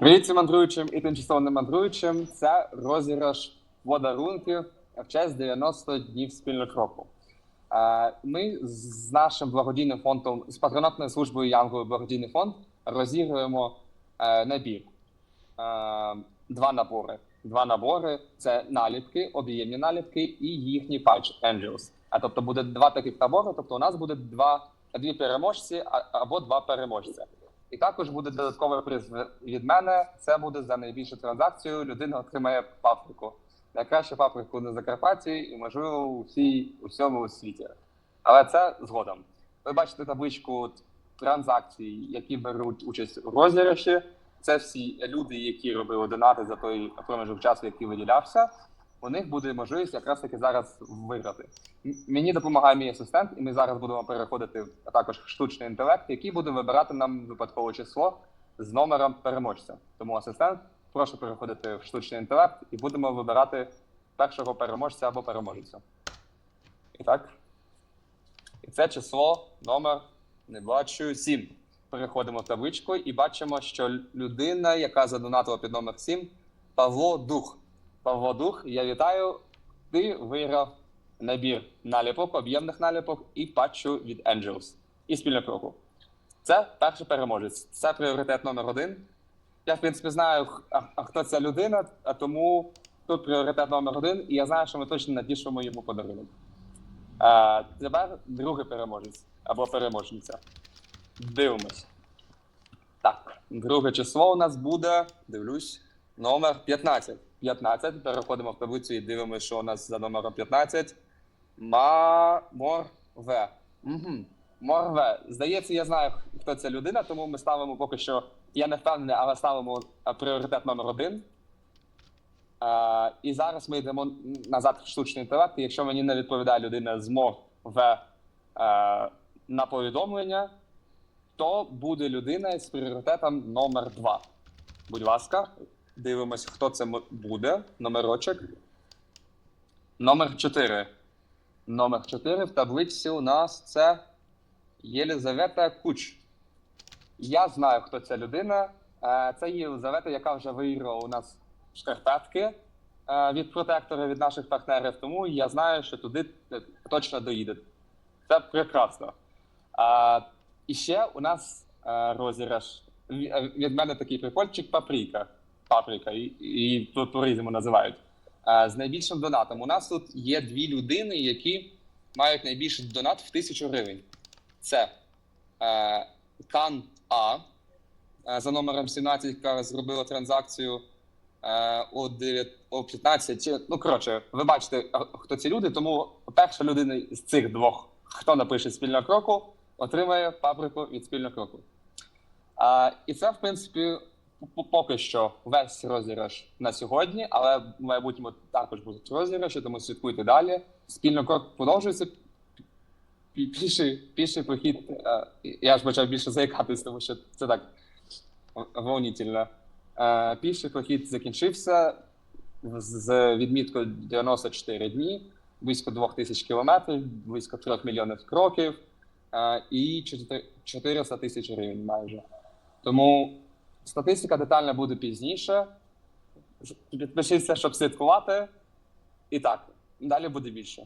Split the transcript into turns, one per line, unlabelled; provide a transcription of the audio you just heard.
Привіт всім мандруючим і тимчасово не мандруючим. Це розіграш подарунків в честь 90 днів спільного року. Е, Ми з нашим благодійним фондом, з патронатною службою Янговий благодійний фонд розігруємо е, набір. Е, Два набори. Два набори це наліпки, об'ємні наліпки і їхній патч Angels. А тобто буде два таких набори. Тобто у нас буде два дві переможці або два переможця. І також буде додатковий приз від мене. Це буде за найбільшу транзакцію. Людина отримає паприку. Найкращу паприку на Закарпатті і можливо у всій у всьому світі. Але це згодом. Ви бачите табличку транзакцій, які беруть участь у розіграші. Це всі люди, які робили донати за той проміжок часу, який виділявся. У них буде можливість якраз таки зараз виграти. Мені допомагає мій асистент, і ми зараз будемо переходити також в штучний інтелект, який буде вибирати нам випадкове число з номером переможця. Тому асистент, прошу переходити в штучний інтелект і будемо вибирати першого переможця або переможця. І так. І це число, номер, не бачу, 7. Переходимо в табличку і бачимо, що людина, яка задонатила під номер 7, Павло Дух. Павло Дух, я вітаю. Ти виграв набір наліпок, об'ємних наліпок і патчу від Angels і спільного кроку. Це перший переможець. Це пріоритет номер один. Я, в принципі, знаю, хто ця людина, а тому тут пріоритет номер один, і я знаю, що ми точно надішимо йому подарунок. А, тепер другий переможець або переможниця. Дивимось. Так, друге число у нас буде, дивлюсь, номер 15. 15. Переходимо в таблицю і дивимося, що у нас за номером 15. Ма... Морве. Угу. Морве. Здається, я знаю, хто ця людина, тому ми ставимо поки що. Я не впевнений, але ставимо а, пріоритет номер один. А, і зараз ми йдемо назад в штучний інтелект. І якщо мені не відповідає людина з Морве а, на повідомлення, то буде людина з пріоритетом номер 2. Будь ласка, дивимось, хто це буде. Номерочок. Номер 4. Номер 4 в таблиці у нас це Єлизавета Куч. Я знаю, хто ця людина. Е, Це Єлизавета, яка вже виграла у нас шкарпетки е, від протектора від наших партнерів. Тому я знаю, що туди е, точно доїде. Це прекрасно. І ще у нас розіграш. Від мене такий прикольчик паприка. Паприка, і, і тут по-різному називають. Е, з найбільшим донатом. У нас тут є дві людини, які мають найбільший донат в тисячу гривень. Це е, Кан А е, за номером 17, яка зробила транзакцію е, о, 9, о 15. Чи, ну, коротше, ви бачите, хто ці люди, тому перша людина з цих двох, хто напише спільного кроку, отримає паприку від спільного кроку. А, і це, в принципі, поки що весь розіграш на сьогодні, але в майбутньому також будуть розіграші, тому слідкуйте далі. Спільно крок продовжується. Пі- Піший, похід. е, Я ж почав більше заїкатись, тому що це так волнительно. Е, Піший похід закінчився з- відміткою 94 дні, близько 2000 кілометрів, близько 3 мільйонів кроків е, і 4 400 тисяч гривень майже. Тому статистика детальна буде пізніше. Підпишіться, щоб слідкувати. І так, далі буде більше.